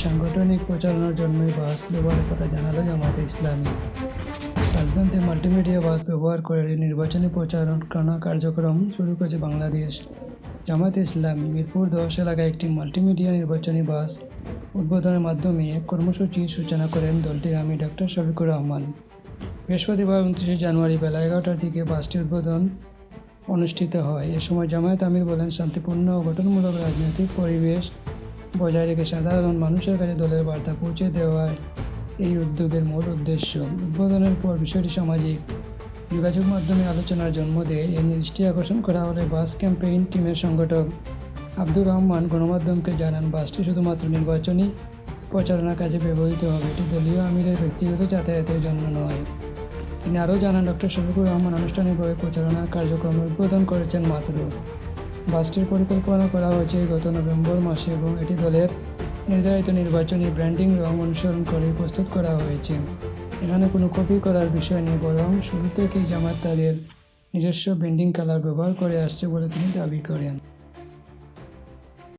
সাংগঠনিক প্রচারণার জন্যই বাস ব্যবহারের কথা জানালো জামায়াতে ইসলামী। রাজধানীতে মাল্টিমিডিয়া বাস ব্যবহার করে নির্বাচনী প্রচারণা কার্যক্রম শুরু করেছে বাংলাদেশ। জামায়াতে ইসলামী, মিরপুর দশ এলাকায় একটি মাল্টিমিডিয়া নির্বাচনী বাস উদ্বোধনের মাধ্যমে এক কর্মসূচির সূচনা করেন দলটির আমি ডক্টর শফিকুর রহমান। বৃহস্পতিবার উনত্রিশে জানুয়ারি বেলা এগারোটার দিকে বাসটি উদ্বোধন অনুষ্ঠিত হয়। এ সময় জামায়াত আমির বলেন, শান্তিপূর্ণ ও গঠনমূলক রাজনৈতিক পরিবেশ বজায় রেখে সাধারণ মানুষের কাছে দলের বার্তা পৌঁছে দেওয়ায় এই উদ্যোগের মূল উদ্দেশ্য উদ্বোধনের পর বিষয়টি সামাজিক যোগাযোগ মাধ্যমে আলোচনার জন্ম দেয়। এ নিয়ে দৃষ্টি আকর্ষণ করা হলে বাস ক্যাম্পেইন টিমের সংগঠক আব্দুর রহমান গণমাধ্যমকে জানান, বাসটি শুধুমাত্র নির্বাচনী প্রচারণা কাজে ব্যবহৃত হবে, এটি দলীয় আমিরের ব্যক্তিগত যাতায়াতের জন্য নয়। তিনি আরও জানান, ডক্টর শফিকুর রহমান আনুষ্ঠানিকভাবে প্রচারণা কার্যক্রম উদ্বোধন করেছেন মাত্র। বাসটির পরিকল্পনা করা হয়েছে গত নভেম্বর মাসে এবং এটি দলের নির্ধারিত নির্বাচনী ব্র্যান্ডিং রং অনুসরণ করে প্রস্তুত করা হয়েছে। এখানে কোনো কপি করার বিষয় নেই, বরং শুরু থেকেই জামাত তাদের নিজস্ব ব্র্যান্ডিং কালার ব্যবহার করে আসছে বলে তিনি দাবি করেন।